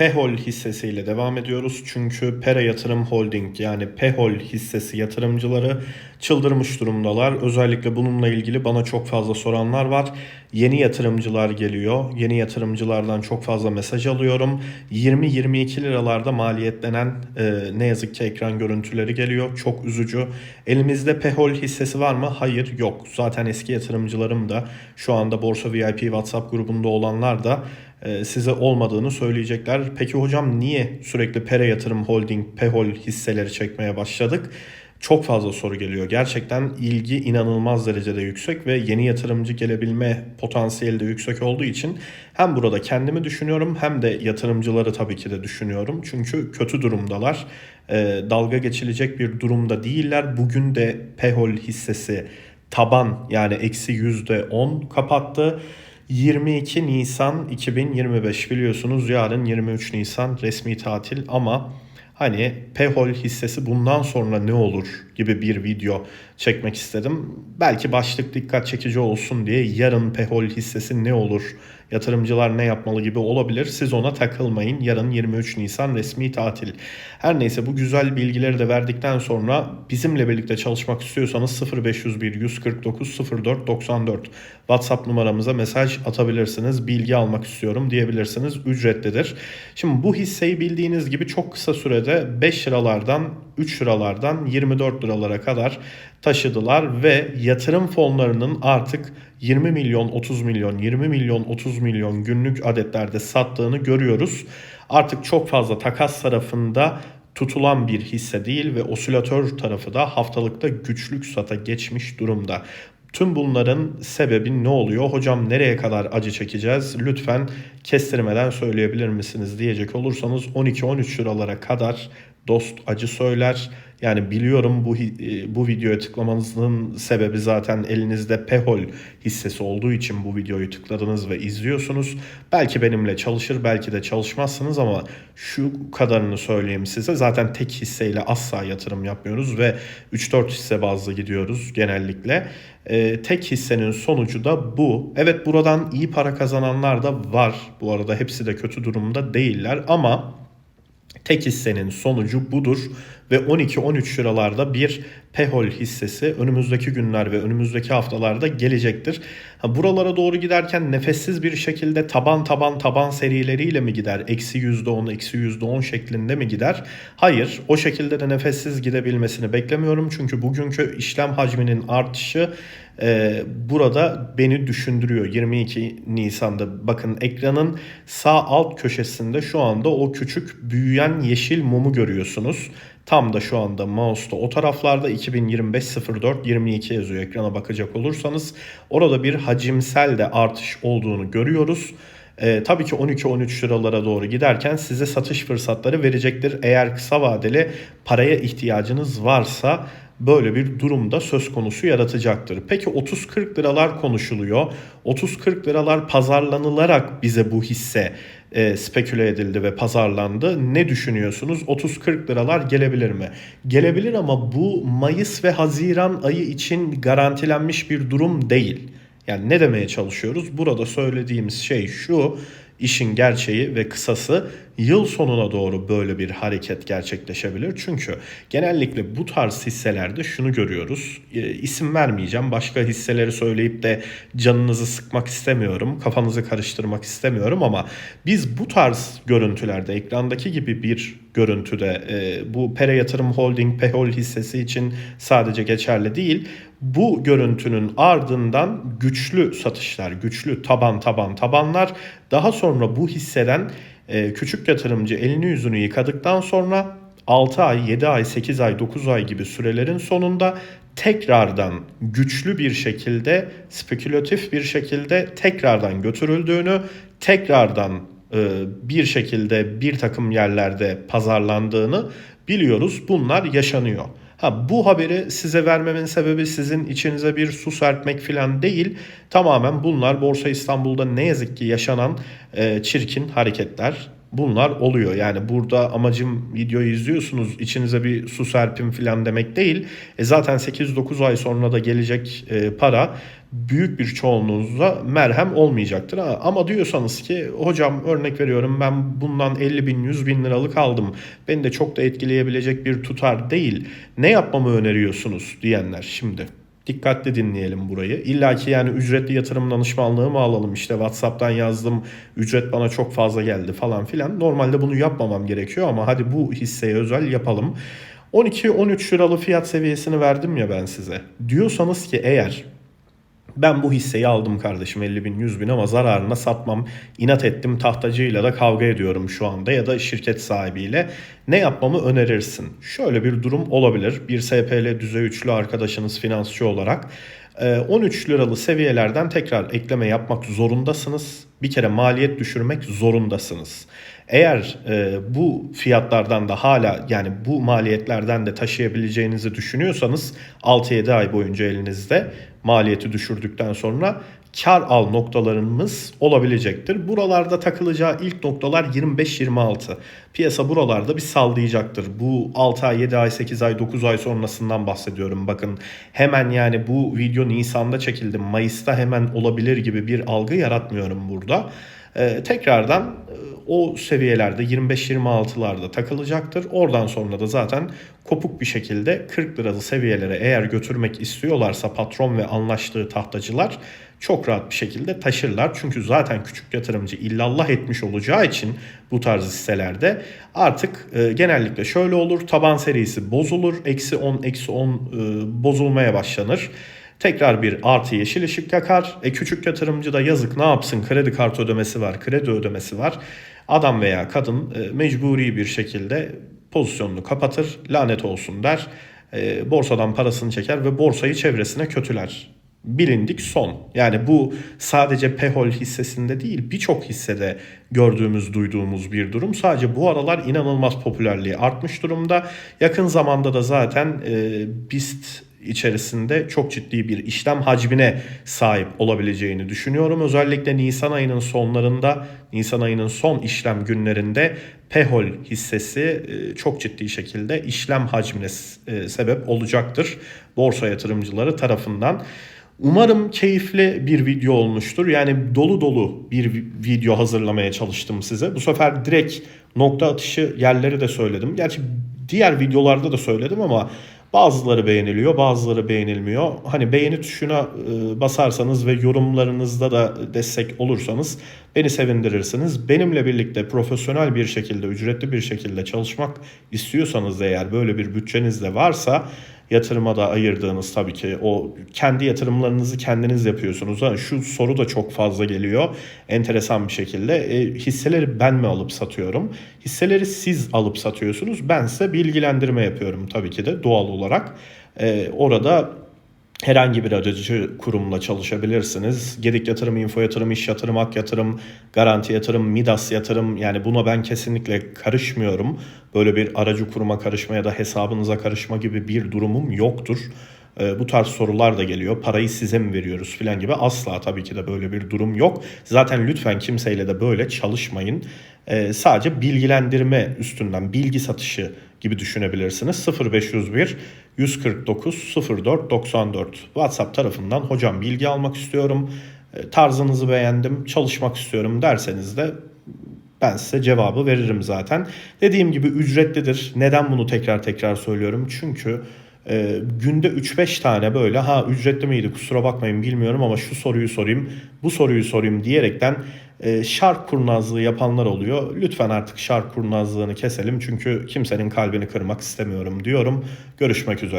Pehol hissesiyle devam ediyoruz. Çünkü Pera Yatırım Holding yani Pehol hissesi yatırımcıları çıldırmış durumdalar. Özellikle bununla ilgili bana çok fazla soranlar var. Yeni yatırımcılar geliyor. Yeni yatırımcılardan çok fazla mesaj alıyorum. 20-22 liralarda maliyetlenen e, ne yazık ki ekran görüntüleri geliyor. Çok üzücü. Elimizde Pehol hissesi var mı? Hayır yok. Zaten eski yatırımcılarım da şu anda Borsa VIP WhatsApp grubunda olanlar da size olmadığını söyleyecekler. Peki hocam niye sürekli Pera Yatırım Holding, Pehol hisseleri çekmeye başladık? Çok fazla soru geliyor. Gerçekten ilgi inanılmaz derecede yüksek ve yeni yatırımcı gelebilme potansiyeli de yüksek olduğu için hem burada kendimi düşünüyorum hem de yatırımcıları tabii ki de düşünüyorum. Çünkü kötü durumdalar. E, dalga geçilecek bir durumda değiller. Bugün de Pehol hissesi taban yani eksi yüzde on kapattı. 22 Nisan 2025 biliyorsunuz yarın 23 Nisan resmi tatil ama hani Pehol hissesi bundan sonra ne olur gibi bir video çekmek istedim. Belki başlık dikkat çekici olsun diye yarın Pehol hissesi ne olur, yatırımcılar ne yapmalı gibi olabilir. Siz ona takılmayın. Yarın 23 Nisan resmi tatil. Her neyse bu güzel bilgileri de verdikten sonra bizimle birlikte çalışmak istiyorsanız 0501 149 04 94 WhatsApp numaramıza mesaj atabilirsiniz. Bilgi almak istiyorum diyebilirsiniz. Ücretlidir. Şimdi bu hisseyi bildiğiniz gibi çok kısa sürede 5 liralardan 3 liralardan 24 liralara kadar taşıdılar ve yatırım fonlarının artık 20 milyon 30 milyon 20 milyon 30 milyon günlük adetlerde sattığını görüyoruz. Artık çok fazla takas tarafında tutulan bir hisse değil ve osilatör tarafı da haftalıkta güçlük sata geçmiş durumda. Tüm bunların sebebi ne oluyor? Hocam nereye kadar acı çekeceğiz? Lütfen kestirmeden söyleyebilir misiniz diyecek olursanız 12-13 liralara kadar dost acı söyler. Yani biliyorum bu e, bu videoya tıklamanızın sebebi zaten elinizde Pehol hissesi olduğu için bu videoyu tıkladınız ve izliyorsunuz. Belki benimle çalışır, belki de çalışmazsınız ama şu kadarını söyleyeyim size. Zaten tek hisseyle asla yatırım yapmıyoruz ve 3-4 hisse bazlı gidiyoruz genellikle. Ee, tek hissenin sonucu da bu. Evet buradan iyi para kazananlar da var. Bu arada hepsi de kötü durumda değiller ama Tek hissenin sonucu budur ve 12-13 liralarda bir Pehol hissesi önümüzdeki günler ve önümüzdeki haftalarda gelecektir. Buralara doğru giderken nefessiz bir şekilde taban taban taban serileriyle mi gider? Eksi %10, eksi %10 şeklinde mi gider? Hayır. O şekilde de nefessiz gidebilmesini beklemiyorum. Çünkü bugünkü işlem hacminin artışı e, burada beni düşündürüyor. 22 Nisan'da bakın ekranın sağ alt köşesinde şu anda o küçük büyüyen yeşil mumu görüyorsunuz. Tam da şu anda mouse'da o taraflarda 2025-04-22 yazıyor ekrana bakacak olursanız. Orada bir hacimsel de artış olduğunu görüyoruz. Ee, tabii ki 12-13 liralara doğru giderken size satış fırsatları verecektir. Eğer kısa vadeli paraya ihtiyacınız varsa böyle bir durumda söz konusu yaratacaktır. Peki 30-40 liralar konuşuluyor. 30-40 liralar pazarlanılarak bize bu hisse e, speküle edildi ve pazarlandı. Ne düşünüyorsunuz? 30-40 liralar gelebilir mi? Gelebilir ama bu Mayıs ve Haziran ayı için garantilenmiş bir durum değil. Yani ne demeye çalışıyoruz? Burada söylediğimiz şey şu işin gerçeği ve kısası yıl sonuna doğru böyle bir hareket gerçekleşebilir. Çünkü genellikle bu tarz hisselerde şunu görüyoruz. E, isim vermeyeceğim. Başka hisseleri söyleyip de canınızı sıkmak istemiyorum. Kafanızı karıştırmak istemiyorum ama biz bu tarz görüntülerde ekrandaki gibi bir görüntüde e, bu Pere Yatırım Holding Pehol hissesi için sadece geçerli değil. Bu görüntünün ardından güçlü satışlar, güçlü taban taban tabanlar daha sonra bu hisseden küçük yatırımcı elini yüzünü yıkadıktan sonra 6 ay, 7 ay, 8 ay, 9 ay gibi sürelerin sonunda tekrardan güçlü bir şekilde, spekülatif bir şekilde tekrardan götürüldüğünü, tekrardan e, bir şekilde bir takım yerlerde pazarlandığını biliyoruz. Bunlar yaşanıyor. Ha, bu haberi size vermemin sebebi sizin içinize bir su serpmek falan değil. Tamamen bunlar Borsa İstanbul'da ne yazık ki yaşanan e, çirkin hareketler. Bunlar oluyor. Yani burada amacım videoyu izliyorsunuz içinize bir su serpin falan demek değil. E zaten 8-9 ay sonra da gelecek e, para büyük bir çoğunluğunuzda merhem olmayacaktır. Ha, Ama diyorsanız ki hocam örnek veriyorum ben bundan 50 bin 100 bin liralık aldım. Beni de çok da etkileyebilecek bir tutar değil. Ne yapmamı öneriyorsunuz diyenler şimdi. Dikkatli dinleyelim burayı. İlla ki yani ücretli yatırım danışmanlığı mı alalım işte WhatsApp'tan yazdım ücret bana çok fazla geldi falan filan. Normalde bunu yapmamam gerekiyor ama hadi bu hisseye özel yapalım. 12-13 liralı fiyat seviyesini verdim ya ben size. Diyorsanız ki eğer ben bu hisseyi aldım kardeşim 50 bin 100 bin ama zararına satmam. İnat ettim tahtacıyla da kavga ediyorum şu anda ya da şirket sahibiyle. Ne yapmamı önerirsin? Şöyle bir durum olabilir. Bir SPL düzey üçlü arkadaşınız finansçı olarak 13 liralı seviyelerden tekrar ekleme yapmak zorundasınız. Bir kere maliyet düşürmek zorundasınız. Eğer e, bu fiyatlardan da hala yani bu maliyetlerden de taşıyabileceğinizi düşünüyorsanız 6-7 ay boyunca elinizde maliyeti düşürdükten sonra kar al noktalarımız olabilecektir. Buralarda takılacağı ilk noktalar 25-26. Piyasa buralarda bir sallayacaktır. Bu 6 ay, 7 ay, 8 ay, 9 ay sonrasından bahsediyorum. Bakın hemen yani bu video Nisan'da çekildi. Mayıs'ta hemen olabilir gibi bir algı yaratmıyorum burada. Ee, tekrardan e, o seviyelerde 25-26'larda takılacaktır. Oradan sonra da zaten kopuk bir şekilde 40 liralı seviyelere eğer götürmek istiyorlarsa patron ve anlaştığı tahtacılar çok rahat bir şekilde taşırlar. Çünkü zaten küçük yatırımcı illallah etmiş olacağı için bu tarz hisselerde artık e, genellikle şöyle olur. Taban serisi bozulur. Eksi 10, eksi 10 e, bozulmaya başlanır. Tekrar bir artı yeşil ışık yakar. E küçük yatırımcı da yazık ne yapsın kredi kartı ödemesi var, kredi ödemesi var. Adam veya kadın e, mecburi bir şekilde pozisyonunu kapatır, lanet olsun der. E, borsadan parasını çeker ve borsayı çevresine kötüler. Bilindik son. Yani bu sadece Pehol hissesinde değil birçok hissede gördüğümüz, duyduğumuz bir durum. Sadece bu aralar inanılmaz popülerliği artmış durumda. Yakın zamanda da zaten e, BIST içerisinde çok ciddi bir işlem hacmine sahip olabileceğini düşünüyorum. Özellikle Nisan ayının sonlarında, Nisan ayının son işlem günlerinde Pehol hissesi e, çok ciddi şekilde işlem hacmine e, sebep olacaktır borsa yatırımcıları tarafından. Umarım keyifli bir video olmuştur. Yani dolu dolu bir video hazırlamaya çalıştım size. Bu sefer direkt nokta atışı yerleri de söyledim. Gerçi diğer videolarda da söyledim ama Bazıları beğeniliyor, bazıları beğenilmiyor. Hani beğeni tuşuna e, basarsanız ve yorumlarınızda da destek olursanız beni sevindirirsiniz. Benimle birlikte profesyonel bir şekilde, ücretli bir şekilde çalışmak istiyorsanız eğer böyle bir bütçeniz de varsa yatırıma da ayırdığınız tabii ki o kendi yatırımlarınızı kendiniz yapıyorsunuz. Şu soru da çok fazla geliyor enteresan bir şekilde. E, hisseleri ben mi alıp satıyorum? Hisseleri siz alıp satıyorsunuz. Ben size bilgilendirme yapıyorum tabii ki de doğal olarak. E, orada Herhangi bir aracı kurumla çalışabilirsiniz. Gedik yatırım, info yatırım, iş yatırım, ak yatırım, garanti yatırım, midas yatırım yani buna ben kesinlikle karışmıyorum. Böyle bir aracı kuruma karışma ya da hesabınıza karışma gibi bir durumum yoktur. Ee, bu tarz sorular da geliyor. Parayı size mi veriyoruz falan gibi. Asla tabii ki de böyle bir durum yok. Zaten lütfen kimseyle de böyle çalışmayın. Ee, sadece bilgilendirme üstünden bilgi satışı gibi düşünebilirsiniz. 0501 149 04 94 WhatsApp tarafından hocam bilgi almak istiyorum. e, Tarzınızı beğendim, çalışmak istiyorum derseniz de ben size cevabı veririm zaten. Dediğim gibi ücretlidir. Neden bunu tekrar tekrar söylüyorum? Çünkü e, günde 3-5 tane böyle ha ücretli miydi kusura bakmayın bilmiyorum ama şu soruyu sorayım, bu soruyu sorayım diyerekten e, şark kurnazlığı yapanlar oluyor. Lütfen artık şark kurnazlığını keselim çünkü kimsenin kalbini kırmak istemiyorum diyorum. Görüşmek üzere.